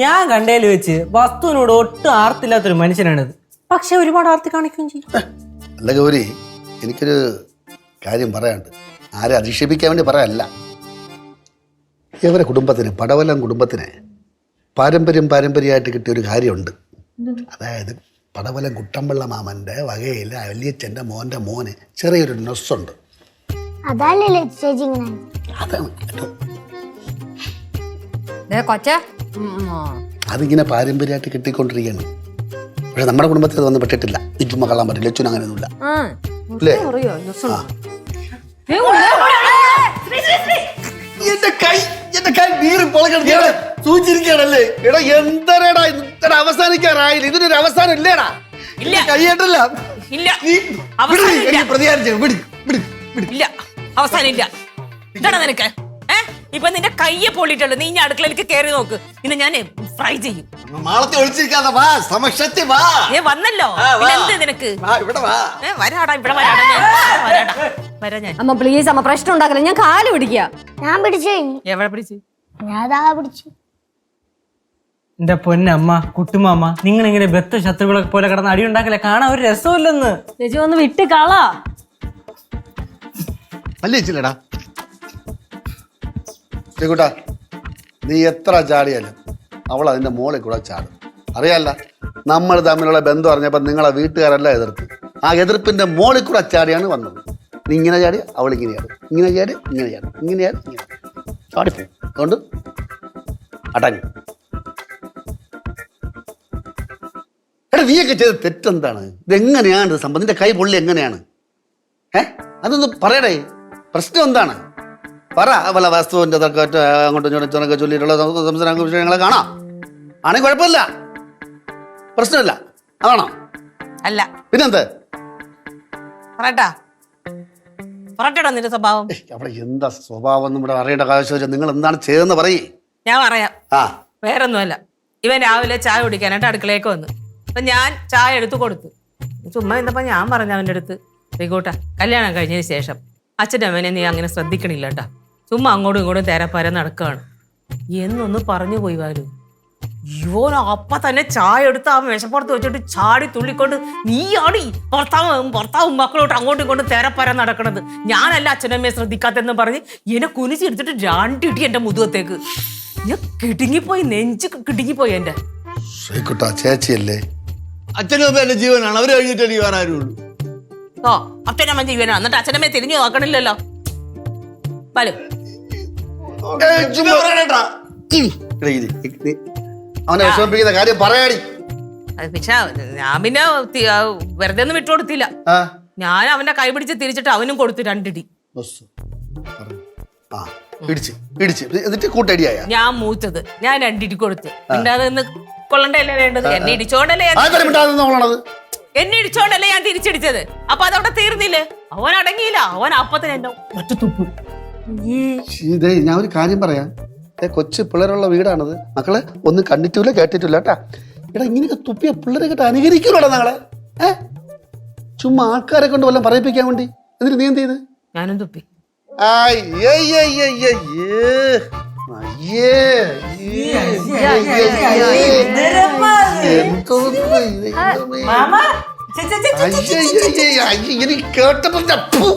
ഞാൻ കണ്ടതിൽ വെച്ച് വസ്തുവിനോട് ഒട്ടും ആർത്തില്ലാത്തൊരു മനുഷ്യനാണിത്. പക്ഷെ ഒരുപാട് ആർത്തി കാണിക്കുകയും ചെയ്യും അല്ല ഗൗരി എനിക്കൊരു കാര്യം പറയാണ്ട് ആരെ അധിക്ഷേപിക്കാൻ വേണ്ടി പറയല്ല ഇവരെ കുടുംബത്തിന് പടവലം കുടുംബത്തിന് പാരമ്പര്യം പാരമ്പര്യമായിട്ട് കിട്ടിയ ഒരു കാര്യമുണ്ട്. അതായത് പടവലം കുട്ടമ്പിള്ള മാമന്റെ വകയിൽ വലിയച്ഛന്റെ മോന്റെ മോന് ചെറിയൊരു നൊസ്സുണ്ട്. അതല്ലേ ചേച്ചി ഇങ്ങനെ. അതാണ് ഏറ്റവും ദേ കൊച്ചേ അതിങ്ങനെ പാരമ്പര്യമായിട്ട് കിട്ടിക്കൊണ്ടിരിക്കുകയാണ്. പക്ഷെ നമ്മുടെ കുടുംബത്തിൽ അത് വന്ന് പെട്ടിട്ടില്ല. ചുമ്മാ കള്ളാൻ പറ്റില്ല ലച്ചുൻ അങ്ങനെയൊന്നുമില്ല. അല്ലേ. എന്റെ കൈ എന്റെ കൈ വീറി പൊളക്കണ സൂചിച്ചിരിക്കുകയാണല്ലേ? എടാ എന്തരടാ ഇത്ര അവസാനിക്കാറായില്ല? ഇതിനൊരു അവസാനം ഇല്ലേടാ? ഇല്ല. കൈയേട്ടല്ല ഇല്ല. പ്രതികാരം വിട് വിട് വിട്. ഇല്ല. അവസാനം ഇല്ല. ഇതാണ് നിനക്ക്? ഏ? ഇപ്പൊ നിന്റെ കയ്യെ പൊള്ളിട്ടുള്ളൂ നീ ഞാൻ അടുക്കളയിലേക്ക് കയറി നോക്ക്. ഇന്ന് ഞാൻ ഫ്രൈ ചെയ്യും. മാളത്തെ ഒളിച്ചിരിക്കാതെ വാ സമക്ഷത്തി വാ. ഏ വന്നല്ലോ. എന്ത് നിനക്ക്? വാ ഇവിടെ വാ. ഏ വരാടാ ഇവിടെ വരാടാ. ഞാൻ വരാടാ. വരാ ഞാൻ. അമ്മ പ്ലീസ് അമ്മ പ്രശ്നം ഉണ്ടാക്കല ഞാൻ കാൽ പിടിക്കുക ഞാൻ പിടിച്ചു. കഴിഞ്ഞു എവിടെ പിടിച്ച്? ഞാൻ അതാ പിടിച്ചു. എന്റെ പൊന്നമ്മ കുട്ടുമാമ്മ നിങ്ങൾ ഇങ്ങനെ ബത്ത ശത്രുക്കളെ പോലെ കിടന്ന് അടി ഉണ്ടാക്കലേ കാണാൻ ഒരു രസമില്ലെന്ന്. ചേച്ചി ഒന്ന് വിട്ട് കളാ. ചേക്കൂട്ടാ നീ എത്ര ചാടിയാലും അവൾ അതിന്റെ മോളിൽ കൂടെ ചാടും. അറിയാല്ല നമ്മൾ തമ്മിലുള്ള ബന്ധം അറിഞ്ഞപ്പോൾ നിങ്ങളെ വീട്ടുകാരല്ല എതിർത്ത്. ആ എതിർപ്പിന്റെ മോളിൽ കൂടെ ചാടിയാണ് വന്നത്. നീ ഇങ്ങനെ ചാടി അവൾ ഇങ്ങനെ ഇങ്ങനെ ചാടി ഇങ്ങനെ ചാടും. ഇങ്ങനെ ചാടി ഇങ്ങനെ അതുകൊണ്ട് അടങ്ങി. എടാ നീയൊക്കെ ചെയ്ത തെറ്റെന്താണ്? ഇതെങ്ങനെയാണ് ഇത് സംഭവം? നിന്റെ കൈ പൊള്ളി എങ്ങനെയാണ്? ഏ? അതൊന്ന് പറയടേ. പ്രശ്നം എന്താണ്? പറ വസ്തുവിന്റെ തർക്കമറ്റ അങ്ങോട്ടും ഇങ്ങോട്ടും ചൊല്ലിയിട്ടുള്ള സംസാര വിഷയങ്ങളെ കാണാം. ആണെങ്കിൽ കുഴപ്പമില്ല. പ്രശ്നമില്ല. അതാണോ? അല്ല. പിന്നെന്ത്? നിന്റെ സ്വഭാവം? അവിടെ എന്താ സ്വഭാവം അറിയേണ്ട ആവശ്യമില്ല നിങ്ങൾ എന്താണ് ചെയ്തെന്ന് പറയേ. ഞാൻ പറയാം. ആ. വേറൊന്നുമല്ല. ഇവൻ രാവിലെ ചായ കുടിക്കാനായിട്ട് അടുക്കളയൊക്കെ വന്നു. അപ്പൊ ഞാൻ ചായ എടുത്തു കൊടുത്തു. ചുമ്മാ എന്നപ്പോ ഞാൻ പറഞ്ഞു അവന്റെ അടുത്ത് ശ്രീകൂട്ട കല്യാണം കഴിഞ്ഞതിന് ശേഷം അച്ഛന്റെ അമ്മേനെ നീ അങ്ങനെ ശ്രദ്ധിക്കണില്ല കേട്ടാ ചുമ്മാ അങ്ങോട്ടും ഇങ്ങോട്ടും തേരപ്പര നടക്കുകയാണ് എന്നൊന്ന് പറഞ്ഞു പോയി വാലു. യോനോ അപ്പ തന്നെ ചായ എടുത്ത് ആ മേശപ്പുറത്ത് വെച്ചിട്ട് ചാടി തുള്ളിക്കൊണ്ട് നീയാടി ഭർത്താവും ഭർത്താവും മക്കളോട്ട് അങ്ങോട്ടും ഇങ്ങോട്ടും തേരപ്പര നടക്കണത്. ഞാനല്ല അച്ഛനമ്മയെ ശ്രദ്ധിക്കാത്തെന്ന് പറഞ്ഞ് എന്നെ കുനിച്ചെടുത്തിട്ട് രണ്ടിട്ടി എന്റെ മുതുകത്തേക്ക്. ഞാൻ കിടുങ്ങിപ്പോയി നെഞ്ച് കിടുങ്ങിപ്പോയി എന്റെ ശ്രീകുട്ട ചേച്ചിയല്ലേ? അച്ഛനും അമ്മ ജീവനാണ്. അവർ കഴിഞ്ഞിട്ട് ജീവൻ ആരും ഉള്ളൂ ഓ അപ്പനമ്മ ജീവനാണ്. എന്നിട്ട് അച്ഛനമ്മയെ തിരിഞ്ഞു നോക്കണില്ലല്ലോ. അവനെ വിഷമിപ്പിക്കുന്ന കാര്യം പറയാടി. അത് പക്ഷെ ഞാൻ പിന്നെ തി- ആ, വെറുതെ ഒന്നും വിട്ടുകൊടുത്തില്ല. ആ. ഞാൻ അവന്റെ കൈ പിടിച്ച് തിരിച്ചിട്ട് അവനും കൊടുത്തു രണ്ടിടി. ബസ്. പറഞ്ഞു. ആ ഇടിച്ച് ഇടിച്ച്. എന്നിട്ട് കൂട്ടടിയായ? ഞാൻ മൂത്തത് ഞാൻ രണ്ടിടി കൊടുത്തു. പിന്നെ കൊള്ളണ്ടല്ലേ വേണ്ടത്? എന്നെ ഇടിച്ചോണ്ടല്ലേ ഞാൻ മിണ്ടാതെ എന്നെ ഇടിച്ചോണ്ടല്ലേ ഞാൻ തിരിച്ചടിച്ചത്? അപ്പൊ അതവിടെ തീർന്നില്ലേ? അവൻ അടങ്ങിയില്ല അവൻ അപ്പത്തിന് എന്നെ ഒറ്റ തുപ്പ്. ഇതേ ഞാൻ ഒരു കാര്യം പറയാം ഏ കൊച്ചു പിള്ളേരുള്ള വീടാണത് മക്കളെ ഒന്നും കണ്ടിട്ടില്ല കേട്ടിട്ടില്ല കേട്ടാ എടാ ഇങ്ങനെയൊക്കെ തുപ്പിയ പിള്ളേരെ കേട്ട് അനുകരിക്കൂടാ നാളെ ഏ ചുമ്മാ ആൾക്കാരെ കൊണ്ട് വല്ലതും പറയിപ്പിക്കാൻ വേണ്ടി എന്നിട്ട് നീ എന്ത് ചെയ്ത് ഞാനും തുപ്പി ഇങ്ങനെ കേട്ടപ്പോ.